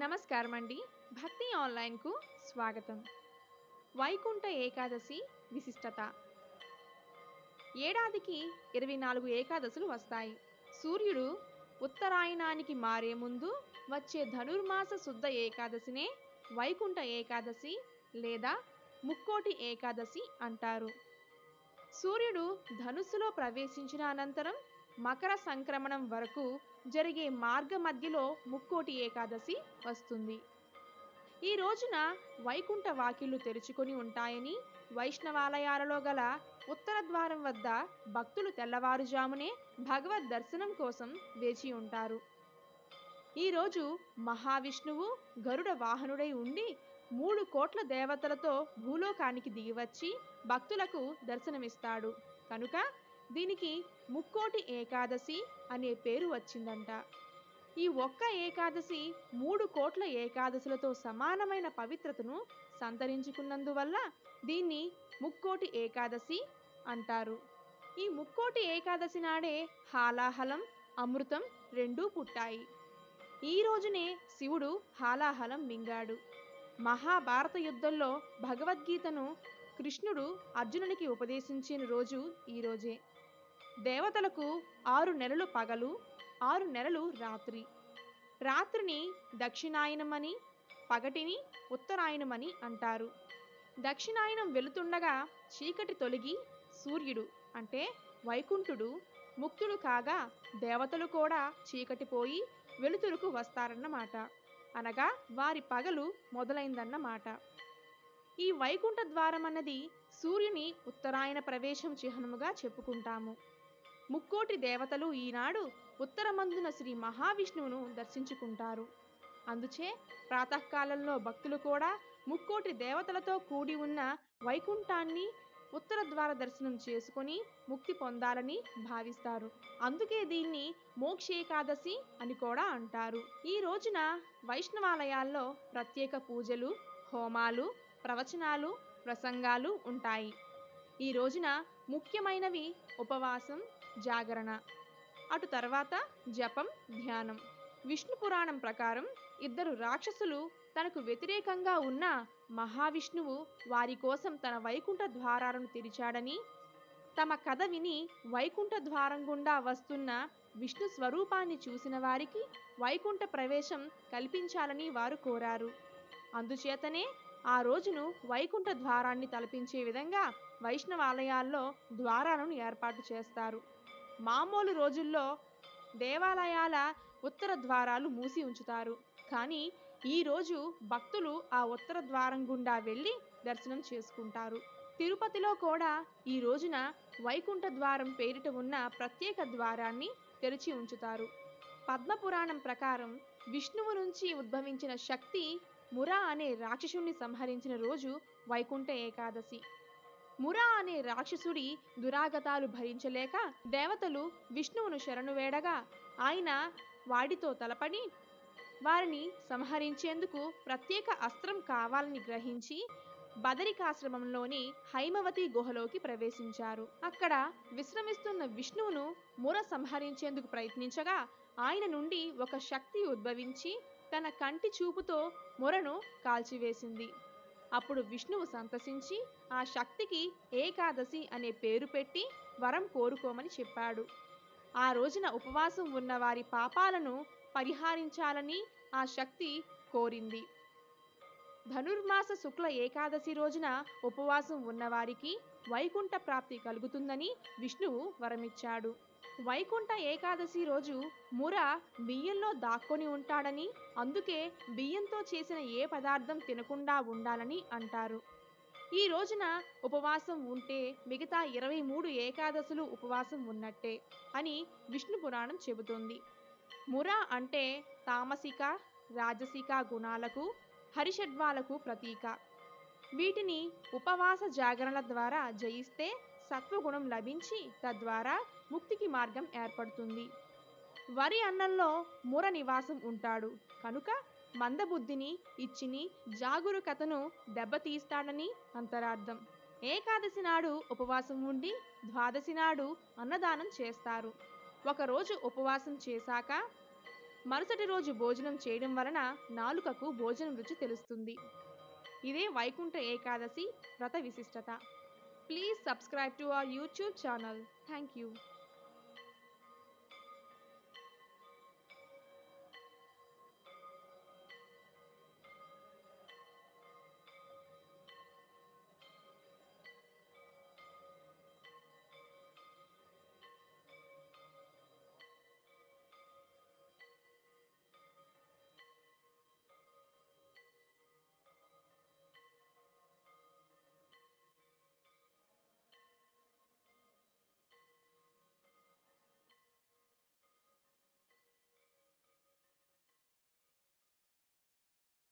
నమస్కారం అండి భక్తి ఆన్లైన్కు స్వాగతం. వైకుంఠ ఏకాదశి విశిష్టత. ఏడాదికి ఇరవై నాలుగు ఏకాదశులు వస్తాయి. సూర్యుడు ఉత్తరాయణానికి మారే ముందు వచ్చే ధనుర్మాస శుద్ధ ఏకాదశినే వైకుంఠ ఏకాదశి లేదా ముక్కోటి ఏకాదశి అంటారు. సూర్యుడు ధనుస్సులో ప్రవేశించిన అనంతరం మకర సంక్రమణం వరకు జరిగే మార్గ మధ్యలో ముక్కోటి ఏకాదశి వస్తుంది. ఈ రోజున వైకుంఠ వాకిళ్ళు తెరుచుకొని ఉంటాయని వైష్ణవాలయాలలో గల ఉత్తర ద్వారం వద్ద భక్తులు తెల్లవారుజామునే భగవద్ దర్శనం కోసం వేచి ఉంటారు. ఈరోజు మహావిష్ణువు గరుడ వాహనుడై ఉండి మూడు కోట్ల దేవతలతో భూలోకానికి దిగివచ్చి భక్తులకు దర్శనమిస్తాడు. కనుక దీనికి ముక్కోటి ఏకాదశి అనే పేరు వచ్చిందంట. ఈ ఒక్క ఏకాదశి మూడు కోట్ల ఏకాదశులతో సమానమైన పవిత్రతను సంతరించుకున్నందువల్ల దీన్ని ముక్కోటి ఏకాదశి అంటారు. ఈ ముక్కోటి ఏకాదశి నాడే హాలాహలం అమృతం రెండూ పుట్టాయి. ఈ రోజునే శివుడు హాలాహలం మింగాడు. మహాభారత యుద్ధంలో భగవద్గీతను కృష్ణుడు అర్జునునికి ఉపదేశించిన రోజు ఈ రోజే. దేవతలకు ఆరు నెలలు పగలు ఆరు నెలలు రాత్రి. రాత్రిని దక్షిణాయనమని పగటిని ఉత్తరాయణమని అంటారు. దక్షిణాయనం వెళుతుండగా చీకటి తొలగి సూర్యుడు అంటే వైకుంఠుడు ముక్తుడు కాగా దేవతలు కూడా చీకటిపోయి వెలుతురుకు వస్తారన్నమాట. అనగా వారి పగలు మొదలైందన్నమాట. ఈ వైకుంఠ ద్వారం అన్నది సూర్యుని ఉత్తరాయణ ప్రవేశం చిహ్నముగా చెప్పుకుంటాము. ముక్కోటి దేవతలు ఈనాడు ఉత్తరమందున శ్రీ మహావిష్ణువును దర్శించుకుంటారు. అందుచే ప్రాతకాలంలో భక్తులు కూడా ముక్కోటి దేవతలతో కూడి ఉన్న వైకుంఠాన్ని ఉత్తర ద్వార దర్శనం చేసుకొని ముక్తి పొందాలని భావిస్తారు. అందుకే దీన్ని మోక్షేకాదశి అని కూడా అంటారు. ఈ రోజున వైష్ణవాలయాల్లో ప్రత్యేక పూజలు హోమాలు ప్రవచనాలు ప్రసంగాలు ఉంటాయి. ఈ రోజున ముఖ్యమైనవి ఉపవాసం జాగరణ. అటు తర్వాత జపం ధ్యానం. విష్ణు పురాణం ప్రకారం ఇద్దరు రాక్షసులు తనకు వ్యతిరేకంగా ఉన్న మహావిష్ణువు వారి కోసం తన వైకుంఠ ద్వారాలను తెరిచాడని తమ కథ విని వైకుంఠ ద్వారం గుండా వస్తున్న విష్ణు స్వరూపాన్ని చూసిన వారికి వైకుంఠ ప్రవేశం కల్పించాలని వారు కోరారు. అందుచేతనే ఆ రోజును వైకుంఠ ద్వారాన్ని తలపించే విధంగా వైష్ణవాలయాల్లో ద్వారాలను ఏర్పాటు చేస్తారు. మామూలు రోజుల్లో దేవాలయాల ఉత్తర ద్వారాలు మూసి ఉంచుతారు. కానీ ఈరోజు భక్తులు ఆ ఉత్తర ద్వారం గుండా వెళ్ళి దర్శనం చేసుకుంటారు. తిరుపతిలో కూడా ఈ రోజున వైకుంఠ ద్వారం పేరిట ఉన్న ప్రత్యేక ద్వారాన్ని తెరిచి ఉంచుతారు. పద్మపురాణం ప్రకారం విష్ణువు నుంచి ఉద్భవించిన శక్తి మురా అనే రాక్షసుణ్ణి సంహరించిన రోజు వైకుంఠ ఏకాదశి. మురా అనే రాక్షసుడి దురాగతాలు భరించలేక దేవతలు విష్ణువును శరణు వేడగా ఆయన వాడితో తలపడి వారిని సంహరించేందుకు ప్రత్యేక అస్త్రం కావాలని గ్రహించి బదరికాశ్రమంలోని హైమవతి గుహలోకి ప్రవేశించారు. అక్కడ విశ్రమిస్తున్న విష్ణువును ముర సంహరించేందుకు ప్రయత్నించగా ఆయన నుండి ఒక శక్తి ఉద్భవించి తన కంటి చూపుతో మురను కాల్చివేసింది. అప్పుడు విష్ణువు సంతసించి ఆ శక్తికి ఏకాదశి అనే పేరు పెట్టి వరం కోరుకోమని చెప్పాడు. ఆ రోజున ఉపవాసం ఉన్న వారి పాపాలను పరిహారించాలని ఆ శక్తి కోరింది. ధనుర్మాస శుక్ల ఏకాదశి రోజున ఉపవాసం ఉన్నవారికి వైకుంఠ ప్రాప్తి కలుగుతుందని విష్ణువు వరమిచ్చాడు. వైకుంఠ ఏకాదశి రోజు ముర బియ్యంలో దాక్కొని ఉంటాడని అందుకే బియ్యంతో చేసిన ఏ పదార్థం తినకుండా ఉండాలని అంటారు. ఈ రోజున ఉపవాసం ఉంటే మిగతా ఇరవై మూడు ఏకాదశులు ఉపవాసం ఉన్నట్టే అని విష్ణు పురాణం చెబుతుంది. ముర అంటే తామసిక రాజసిక గుణాలకు హరిషడ్వాలకు ప్రతీక. వీటిని ఉపవాస జాగరణల ద్వారా జయిస్తే సత్వగుణం లభించి తద్వారా ముక్తికి మార్గం ఏర్పడుతుంది. వరి అన్నంలో మూర నివాసం ఉంటాడు. కనుక మందబుద్ధిని ఇచ్చిని జాగురుకతను దెబ్బతీస్తాడని అంతరార్థం. ఏకాదశి నాడు ఉపవాసం ఉండి ద్వాదశి నాడు అన్నదానం చేస్తారు. ఒకరోజు ఉపవాసం చేశాక మరుసటి రోజు భోజనం చేయడం వలన నాలుకకు భోజనం రుచి తెలుస్తుంది. ఇదే వైకుంఠ ఏకాదశి వ్రత విశిష్టత. Please subscribe to our YouTube channel. Thank you